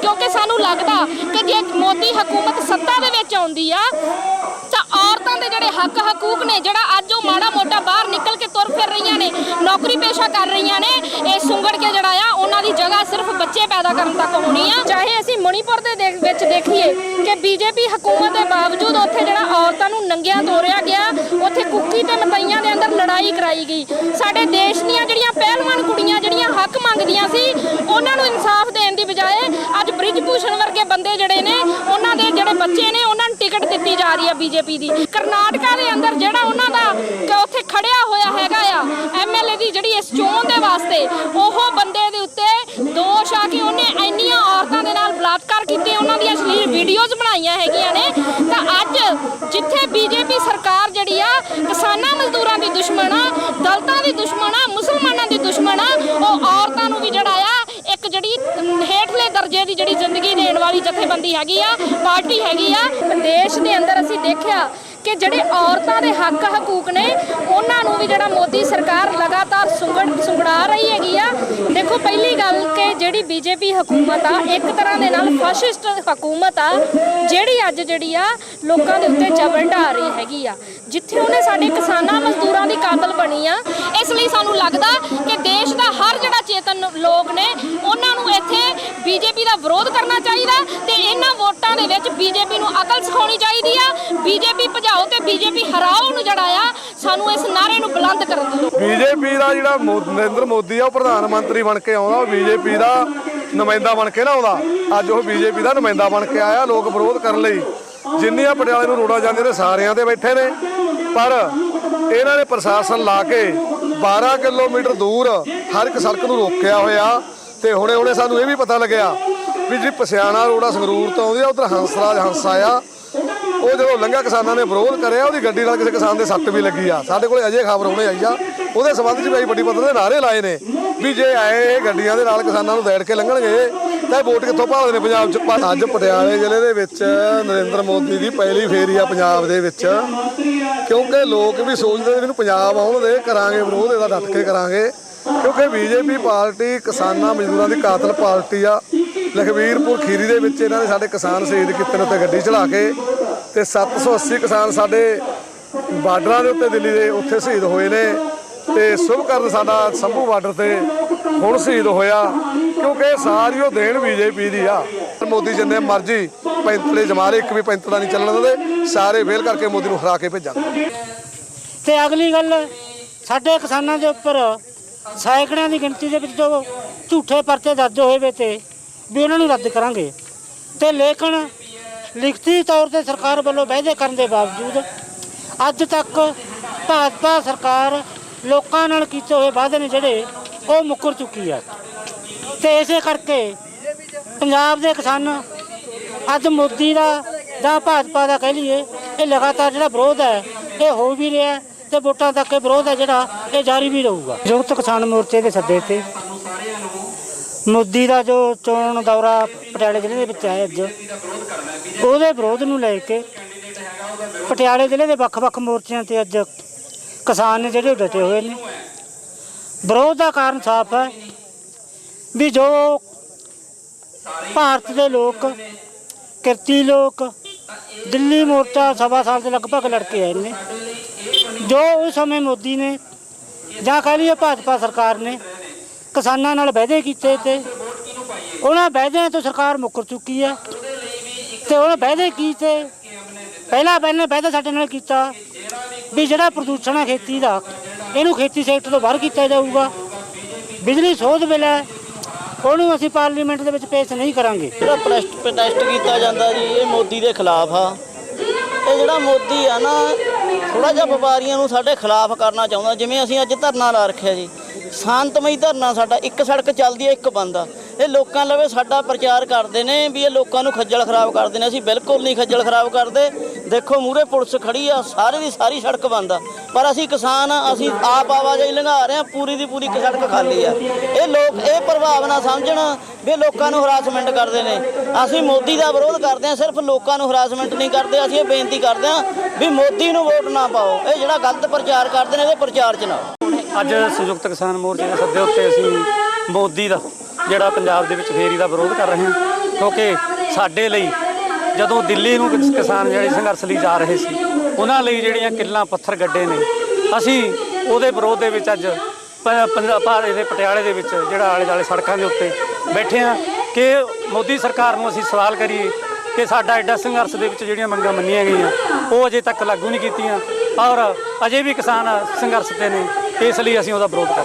ਕਿਉਂਕਿ ਸਾਨੂੰ ਲੱਗਦਾ ਕਿ ਜੇ ਮੋਦੀ ਹਕੂਮਤ ਸੱਤਾ ਦੇ ਵਿੱਚ ਆਉਂਦੀ ਆ, ਤਾਂ ਔਰਤਾਂ ਦੇ ਜਿਹੜੇ ਹੱਕ ਹਕੂਕ ਨੇ, ਜਿਹੜਾ ਅੱਜ ਉਹ ਮਾੜਾ ਮੋਟਾ ਬਾਹਰ ਨਿਕਲ ਕੇ ਤੁਰ ਫਿਰ ਰਹੀਆਂ ਨੇ, ਨੌਕਰੀ ਪੇਸ਼ਾ ਕਰ ਰਹੀਆਂ ਨੇ, ਇਹ ਸੁੰਗੜ ਕੇ ਜਿਹੜਾ ਆ, ਉਹਨਾਂ ਦੀ ਜਗ੍ਹਾ ਸਿਰਫ ਬੱਚੇ ਪੈਦਾ ਕਰਨ ਤੱਕ ਹੋਣੀ ਆ। ਚਾਹੇ ਅਸੀਂ ਮਣੀਪੁਰ ਦੇ ਵਿੱਚ ਦੇਖੀਏ ਕਿ ਬੀਜੇਪੀ ਹਕੂਮਤ ਦੇ ਬਾਵਜੂਦ ਉੱਥੇ ਜਿਹੜਾ ਔਰਤਾਂ ਨੂੰ ਨੰਗਿਆਂ ਤੋਰਿਆ ਗਿਆ, ਉੱਥੇ ਕੁੱਕੀ ਤੇ ਮਤਈਆਂ ਦੇ ਅੰਦਰ ਲੜਾਈ ਕਰਾਈ ਗਈ। ਸਾਡੇ ਦੇਸ਼ ਦੀਆਂ ਜਿਹੜੀਆਂ ਪਹਿਲਵਾਨ ਕੁੜੀਆਂ, ਜਿਹੜੀਆਂ ਹੱਕ ਮੰਗਦੀਆਂ ਸੀ, ਉਹਨਾਂ ਨੂੰ ਇਨਸਾਫ ਦੇਣ ਦੀ ਬਜਾਏ ਅੱਜ ਬ੍ਰਿਜ ਭੂਸ਼ਣ ਵਰਗੇ ਬੰਦੇ ਜਿਹੜੇ ਨੇ, ਉਹਨਾਂ ਦੇ ਜਿਹੜੇ ਬੱਚੇ ਨੇ, ਉਹਨਾਂ ਨੂੰ ਟਿਕਟ ਦਿੱਤੀ ਜਾ ਰਹੀ ਆ ਬੀਜੇਪੀ ਦੀ। ਕਰਨਾਟਕਾ ਦੇ ਅੰਦਰ ਜਿਹੜਾ ਉਹਨਾਂ ਦਾ ਉੱਥੇ ਖੜਿਆ ਹੋਇਆ ਹੈਗਾ ਆ ਐਮਐਲਏ ਦੀ ਜਿਹੜੀ ਇਸ ਚੋਣ ਦੇ ਵਾਸਤੇ, ਉਹ ਬੰਦੇ ਦੇ ਉੱਤੇ ਦੋਸ਼ ਆ ਕਿ ਉਹਨੇ ਇੰਨੀਆਂ ਔਰਤਾਂ ਦੇ ਨਾਲ ਬਲਾਤਕਾਰ ਕੀਤੇ, ਉਹਨਾਂ ਦੀਆਂ ਅਸ਼ਲੀਲ ਵੀਡੀਓਜ਼ ਬਣਾਈਆਂ ਹੈਗੀਆਂ ਨੇ। ਤਾਂ ਅੱਜ ਜਿੱਥੇ ਬੀਜੇਪੀ ਸਰਕਾਰ ਜਿਹੜੀ ਆ, ਕਿਸਾਨਾਂ ਮਜ਼ਦੂਰਾਂ ਦੀ ਦੁਸ਼ਮਣ ਆ, ਦਲਤਾਂ ਦੀ ਦੁਸ਼ਮਣ ਆ ਮੁਸਲਮਾਨਾਂ ਦੀ ਦੁਸ਼ਮਣ ਆ ਉਹ ਔਰਤਾਂ ਨੂੰ ਵੀ ਜਿਹੜਾ ਆ ਇੱਕ ਜਿਹੜੀ ਅਮ, ਹੇਠਲੇ ਦਰਜੇ ਦੀ ਜਿਹੜੀ ਜ਼ਿੰਦਗੀ ਦੇਣ ਵਾਲੀ ਜਥੇਬੰਦੀ ਹੈਗੀ ਆ, ਪਾਰਟੀ ਹੈਗੀ ਆ। ਦੇਸ਼ ਦੇ ਅੰਦਰ ਅਸੀਂ ਦੇਖਿਆ ਕਿ ਜਿਹੜੇ ਔਰਤਾਂ ਦੇ ਹੱਕ ਹਕੂਕ ਨੇ, ਉਹਨਾਂ ਨੂੰ ਵੀ ਜਿਹੜਾ ਮੋਦੀ ਸਰਕਾਰ ਲਗਾਤਾਰ ਸੁੰਗੜ ਸੁੰਗੜਾ ਰਹੀ ਹੈਗੀ ਆ। ਦੇਖੋ, ਪਹਿਲੀ ਗੱਲ ਕਿ ਜਿਹੜੀ ਬੀਜੇਪੀ ਹਕੂਮਤ ਆ, ਇੱਕ ਤਰ੍ਹਾਂ ਦੇ ਨਾਲ ਫਾਸ਼ਿਸਟ ਹਕੂਮਤ ਆ, ਜਿਹੜੀ ਅੱਜ ਜਿਹੜੀ ਆ ਲੋਕਾਂ ਦੇ ਉੱਤੇ ਜ਼ਬਰ ਢਾ ਰਹੀ ਹੈਗੀ ਆ। ਜਿੱਥੇ ਉਹਨੇ ਸਾਡੇ ਕਿਸਾਨਾਂ ਮਜ਼ਦੂਰਾਂ ਦੀ ਕਾਤਲ ਬਣੀ ਆ, ਇਸ ਲਈ ਸਾਨੂੰ ਲੱਗਦਾ ਕਿ ਦੇਸ਼ ਦਾ ਹਰ ਜਿਹੜਾ ਚੇਤਨ ਲੋਕ ਨੇ, ਉਹਨਾਂ ਨੂੰ ਇੱਥੇ ਬੀਜੇਪੀ ਦਾ ਵਿਰੋਧ ਕਰਨਾ ਚਾਹੀਦਾ ਤੇ ਇਹਨਾਂ ਵੋਟਾਂ ਦੇ ਵਿੱਚ ਬੀਜੇਪੀ ਨੂੰ ਅਕਲ ਸਿਖਾਉਣੀ ਚਾਹੀਦੀ ਆ। ਬੀਜੇਪੀ ਭਜਾਓ ਤੇ ਬੀਜੇਪੀ ਹਰਾਓ ਨੂੰ ਜਿਹੜਾ ਆ, ਸਾਨੂੰ ਇਸ ਨਾਰੇ ਨੂੰ ਬੁਲੰਦ ਕਰਨ ਦੀ ਬੀਜੇਪੀ ਦਾ ਜਿਹੜਾ ਨਰਿੰਦਰ ਮੋਦੀ ਆ, ਉਹ ਪ੍ਰਧਾਨ ਮੰਤਰੀ ਬਣ ਕੇ ਆਉਂਦਾ, ਉਹ ਬੀਜੇਪੀ ਦਾ ਨੁਮਾਇੰਦਾ ਬਣ ਕੇ ਨਾ ਆਉਂਦਾ। ਅੱਜ ਉਹ ਬੀਜੇਪੀ ਦਾ ਨੁਮਾਇੰਦਾ ਬਣ ਕੇ ਆਇਆ, ਲੋਕ ਵਿਰੋਧ ਕਰਨ ਲਈ। ਜਿੰਨੀਆਂ ਪਟਿਆਲੇ ਨੂੰ ਰੋੜਾ ਜਾਂਦੇ ਨੇ, ਸਾਰਿਆਂ ਤੇ ਬੈਠੇ ਨੇ। ਪਰ ਇਹਨਾਂ ਨੇ ਪ੍ਰਸ਼ਾਸਨ ਲਾ ਕੇ 12 ਕਿਲੋਮੀਟਰ ਦੂਰ ਹਰ ਇੱਕ ਸੜਕ ਨੂੰ ਰੋਕਿਆ ਹੋਇਆ ਤੇ ਹੁਣੇ ਹੁਣੇ ਸਾਨੂੰ ਇਹ ਵੀ ਪਤਾ ਲੱਗਿਆ ਵੀ ਜਿਹੜੀ ਪਸਿਆਣਾ ਰੋੜਾ ਸੰਗਰੂਰ ਤੋਂ ਆਉਂਦੀ ਆ, ਉਧਰ ਹੰਸਰਾਜ ਹੰਸਾ ਆ ਉਹ ਜਦੋਂ ਲੰਘਿਆ ਕਿਸਾਨਾਂ ਨੇ ਵਿਰੋਧ ਕਰਿਆ, ਉਹਦੀ ਗੱਡੀ ਨਾਲ ਕਿਸੇ ਕਿਸਾਨ ਦੇ ਸੱਟ ਵੀ ਲੱਗੀ ਆ। ਸਾਡੇ ਕੋਲ ਅਜੇ ਖਬਰ ਹੁਣੇ ਆਈ ਆ। ਉਹਦੇ ਸੰਬੰਧ 'ਚ ਵੀ ਅਸੀਂ ਵੱਡੀ ਪੱਧਰ ਦੇ ਨਾਅਰੇ ਲਾਏ ਨੇ ਵੀ ਜੇ ਆਏ ਗੱਡੀਆਂ ਦੇ ਨਾਲ ਕਿਸਾਨਾਂ ਨੂੰ ਦੈੜ ਕੇ ਲੰਘਣਗੇ, ਤਾਂ ਇਹ ਵੋਟ ਕਿੱਥੋਂ ਭਾਲਦੇ ਨੇ ਪੰਜਾਬ 'ਚ? ਪਰ ਅੱਜ ਪਟਿਆਲੇ ਜ਼ਿਲ੍ਹੇ ਦੇ ਵਿੱਚ ਨਰਿੰਦਰ ਮੋਦੀ ਦੀ ਪਹਿਲੀ ਫੇਰੀ ਆ ਪੰਜਾਬ ਦੇ ਵਿੱਚ। ਕਿਉਂਕਿ ਲੋਕ ਵੀ ਸੋਚਦੇ ਨੇ ਇਹਨੂੰ ਪੰਜਾਬ ਆਉਣ ਦੇ, ਕਰਾਂਗੇ ਵਿਰੋਧ, ਇਹਦਾ ਡਟ ਕੇ ਕਰਾਂਗੇ। ਕਿਉਂਕਿ ਬੀਜੇਪੀ ਪਾਰਟੀ ਕਿਸਾਨਾਂ ਮਜ਼ਦੂਰਾਂ ਦੀ ਕਾਤਲ ਪਾਰਟੀ ਆ। ਲਖਵੀਰਪੁਰ ਖੀਰੀ ਦੇ ਵਿੱਚ ਇਹਨਾਂ ਨੇ ਸਾਡੇ ਕਿਸਾਨ ਸ਼ਹੀਦ ਕੀਤੇ ਨੇ ਉੱਤੇ ਗੱਡੀ ਚਲਾ ਕੇ। ਤੇ 780 ਕਿਸਾਨ ਸਾਡੇ ਬਾਰਡਰਾਂ ਦੇ ਉੱਤੇ ਦਿੱਲੀ ਦੇ ਉੱਥੇ ਸ਼ਹੀਦ ਹੋਏ ਨੇ ਤੇ ਸੁਭਕਰਨ ਸਾਡਾ ਸੰਭੂ ਬਾਰਡਰ ਤੇ ਹੁਣ ਸ਼ਹੀਦ ਹੋਇਆ, ਕਿਉਂਕਿ ਸਾਰੀ ਉਹ ਦੇਣ ਬੀਜੇਪੀ ਦੀ ਆ। ਮੋਦੀ ਜਿੰਨੇ ਮਰਜ਼ੀ ਪੈਂਤਲੇ ਜਮਾਰੇ ਇੱਕ ਵੀ ਪੈਂਤਲਾ ਨਹੀਂ ਚੱਲਣ ਦਿੰਦੇ, ਸਾਰੇ ਫੇਲ ਕਰਕੇ ਮੋਦੀ ਨੂੰ ਹਰਾ ਕੇ ਭੇਜਾਂਗੇ ਤੇ ਅਗਲੀ ਗੱਲ, ਸਾਡੇ ਕਿਸਾਨਾਂ ਦੇ ਉੱਪਰ ਸੈਂਕੜਿਆਂ ਦੀ ਗਿਣਤੀ ਦੇ ਵਿੱਚ ਜੋ ਝੂਠੇ ਪਰਚੇ ਦਰਜ ਹੋਏ ਵੇ ਤੇ ਵੀ ਉਹਨਾਂ ਨੂੰ ਰੱਦ ਕਰਾਂਗੇ। ਤੇ ਲੇਕਿਨ ਲਿਖਤੀ ਤੌਰ ਤੇ ਸਰਕਾਰ ਵੱਲੋਂ ਵਾਅਦੇ ਕਰਨ ਦੇ ਬਾਵਜੂਦ ਅੱਜ ਤੱਕ ਭਾਜਪਾ ਸਰਕਾਰ ਲੋਕਾਂ ਨਾਲ ਕੀਤੇ ਹੋਏ ਵਾਅਦੇ ਨੇ ਜਿਹੜੇ, ਉਹ ਮੁੱਕਰ ਚੁੱਕੀ ਹੈ। ਤੇ ਇਸੇ ਕਰਕੇ ਪੰਜਾਬ ਦੇ ਕਿਸਾਨ ਅੱਜ ਮੋਦੀ ਦਾ, ਜਾਂ ਭਾਜਪਾ ਦਾ ਕਹਿ ਲਈਏ, ਇਹ ਲਗਾਤਾਰ ਜਿਹੜਾ ਵਿਰੋਧ ਹੈ, ਇਹ ਹੋ ਵੀ ਰਿਹਾ ਹੈ ਤੇ ਵੋਟਾਂ ਤੱਕ ਇਹ ਵਿਰੋਧ ਹੈ ਜਿਹੜਾ, ਇਹ ਜਾਰੀ ਵੀ ਰਹੂਗਾ। ਸੰਯੁਕਤ ਕਿਸਾਨ ਮੋਰਚੇ ਦੇ ਸੱਦੇ ਤੇ ਮੋਦੀ ਦਾ ਜੋ ਚੋਣ ਦੌਰਾ ਪਟਿਆਲੇ ਜ਼ਿਲ੍ਹੇ ਦੇ ਵਿੱਚ ਹੈ ਅੱਜ ਉਹਦੇ ਵਿਰੋਧ ਨੂੰ ਲੈ ਕੇ ਪਟਿਆਲੇ ਜ਼ਿਲ੍ਹੇ ਦੇ ਵੱਖ-ਵੱਖ ਮੋਰਚਿਆਂ ਤੇ ਅੱਜ ਕਿਸਾਨ ਨੇ ਜਿਹੜੇ ਉਹ ਡਟੇ ਹੋਏ ਨੇ। ਵਿਰੋਧ ਦਾ ਕਾਰਨ ਸਾਫ਼ ਹੈ ਵੀ ਜੋ ਭਾਰਤ ਦੇ ਲੋਕ, ਕਿਰਤੀ ਲੋਕ, ਦਿੱਲੀ ਮੋਰਚਾ ਸਵਾ ਸਾਲ ਦੇ ਲਗਭਗ ਲੜ ਕੇ ਆਏ ਨੇ। ਜੋ ਉਸ ਸਮੇਂ ਮੋਦੀ ਨੇ ਜਾਂ ਕਹਿ ਲਈਏ ਭਾਜਪਾ ਸਰਕਾਰ ਨੇ ਕਿਸਾਨਾਂ ਨਾਲ ਵਾਅਦੇ ਕੀਤੇ ਤੇ ਉਹਨਾਂ ਵਾਅਦਿਆਂ ਤੋਂ ਸਰਕਾਰ ਮੁੱਕਰ ਚੁੱਕੀ ਹੈ। ਤੇ ਉਹਨਾਂ ਵਾਅਦੇ ਕੀਤੇ। ਪਹਿਲਾਂ ਪਹਿਲਾਂ ਵਾਅਦਾ ਸਾਡੇ ਨਾਲ ਕੀਤਾ ਵੀ ਜਿਹੜਾ ਪ੍ਰਦੂਸ਼ਣ ਹੈ ਖੇਤੀ ਦਾ, ਇਹਨੂੰ ਖੇਤੀ ਸੈਕਟਰ ਤੋਂ ਬਾਹਰ ਕੀਤਾ ਜਾਊਗਾ। ਬਿਜਲੀ ਸੋਧ ਬਿੱਲ ਹੈ ਉਹਨੂੰ ਅਸੀਂ ਪਾਰਲੀਮੈਂਟ ਦੇ ਵਿੱਚ ਪੇਸ਼ ਨਹੀਂ ਕਰਾਂਗੇ। ਜਿਹੜਾ ਪ੍ਰੋਟੈਸਟ ਪ੍ਰੋਟੈਸਟ ਕੀਤਾ ਜਾਂਦਾ ਜੀ, ਇਹ ਮੋਦੀ ਦੇ ਖਿਲਾਫ ਆ। ਇਹ ਜਿਹੜਾ ਮੋਦੀ ਆ ਨਾ ਥੋੜਾ ਜਿਹਾ ਵਪਾਰੀਆਂ ਨੂੰ ਸਾਡੇ ਖਿਲਾਫ ਕਰਨਾ ਚਾਹੁੰਦਾ। ਜਿਵੇਂ ਅਸੀਂ ਅੱਜ ਧਰਨਾ ਲਾ ਰੱਖਿਆ ਜੀ, ਸ਼ਾਂਤਮਈ ਧਰਨਾ ਸਾਡਾ, ਇੱਕ ਸੜਕ ਚੱਲਦੀ ਹੈ ਇੱਕ ਬੰਦਾ ਇਹ ਲੋਕਾਂ ਲਵੇ ਸਾਡਾ ਪ੍ਰਚਾਰ ਕਰਦੇ ਨੇ ਵੀ ਇਹ ਲੋਕਾਂ ਨੂੰ ਖੱਜਲ ਖਰਾਬ ਕਰਦੇ ਨੇ। ਅਸੀਂ ਬਿਲਕੁਲ ਨਹੀਂ ਖੱਜਲ ਖਰਾਬ ਕਰਦੇ। ਦੇਖੋ ਮੂਰੇ ਪੁਲਿਸ ਖੜੀ ਆ, ਸਾਰੇ ਦੀ ਸਾਰੀ ਸੜਕ ਬੰਦ ਆ। ਪਰ ਅਸੀਂ ਕਿਸਾਨ ਆ, ਅਸੀਂ ਆਪ ਆਵਾਜਾਈ ਲੰਘਾ ਰਹੇ ਆ, ਪੂਰੀ ਦੀ ਪੂਰੀ ਸੜਕ ਖਾਲੀ ਆ। ਇਹ ਲੋਕ ਇਹ ਪ੍ਰਭਾਵ ਨਾ ਸਮਝਣ ਵੀ ਇਹ ਲੋਕਾਂ ਨੂੰ ਹਰਾਸਮੈਂਟ ਕਰਦੇ ਨੇ। ਅਸੀਂ ਮੋਦੀ ਦਾ ਵਿਰੋਧ ਕਰਦੇ ਆ, ਸਿਰਫ ਲੋਕਾਂ ਨੂੰ ਹਰਾਸਮੈਂਟ ਨਹੀਂ ਕਰਦੇ, ਅਸੀਂ ਇਹ ਬੇਨਤੀ ਕਰਦੇ ਆ ਵੀ ਮੋਦੀ ਨੂੰ ਵੋਟ ਨਾ ਪਾਓ। ਇਹ ਜਿਹੜਾ ਗਲਤ ਪ੍ਰਚਾਰ ਕਰਦੇ ਨੇ, ਇਹਦੇ ਪ੍ਰਚਾਰ ਚ ਨਾ ਅੱਜ ਸੰਯੁਕਤ ਕਿਸਾਨ ਮੋਰਚੇ ਦੇ ਸੱਦੇ ਉੱਤੇ ਅਸੀਂ ਮੋਦੀ ਦਾ ਜਿਹੜਾ ਪੰਜਾਬ ਦੇ ਵਿੱਚ ਫੇਰੀ ਦਾ ਵਿਰੋਧ ਕਰ ਰਹੇ ਹਾਂ, ਕਿਉਂਕਿ ਸਾਡੇ ਲਈ ਜਦੋਂ ਦਿੱਲੀ ਨੂੰ ਕਿਸਾਨ ਜਿਹੜੇ ਸੰਘਰਸ਼ ਲਈ ਜਾ ਰਹੇ ਸੀ, ਉਹਨਾਂ ਲਈ ਜਿਹੜੀਆਂ ਕਿੱਲਾਂ ਪੱਥਰ ਗੱਡੇ ਨੇ, ਅਸੀਂ ਉਹਦੇ ਵਿਰੋਧ ਦੇ ਵਿੱਚ ਅੱਜ ਪ- ਪੰਜਾਬ ਭਾਰਤ ਦੇ ਪਟਿਆਲੇ ਦੇ ਵਿੱਚ ਜਿਹੜਾ ਆਲੇ ਦੁਆਲੇ ਸੜਕਾਂ ਦੇ ਉੱਤੇ ਬੈਠੇ ਆ ਕਿ ਮੋਦੀ ਸਰਕਾਰ ਨੂੰ ਅਸੀਂ ਸਵਾਲ ਕਰੀਏ ਕਿ ਸਾਡਾ ਐਡਾ ਸੰਘਰਸ਼ ਦੇ ਵਿੱਚ ਜਿਹੜੀਆਂ ਮੰਗਾਂ ਮੰਨੀਆਂ ਗਈਆਂ, ਉਹ ਅਜੇ ਤੱਕ ਲਾਗੂ ਨਹੀਂ ਕੀਤੀਆਂ ਔਰ ਅਜੇ ਵੀ ਕਿਸਾਨ ਸੰਘਰਸ਼ ਤੇ ਨੇ, ਇਸ ਲਈ ਅਸੀਂ ਉਹਦਾ ਵਿਰੋਧ ਕਰਦੇ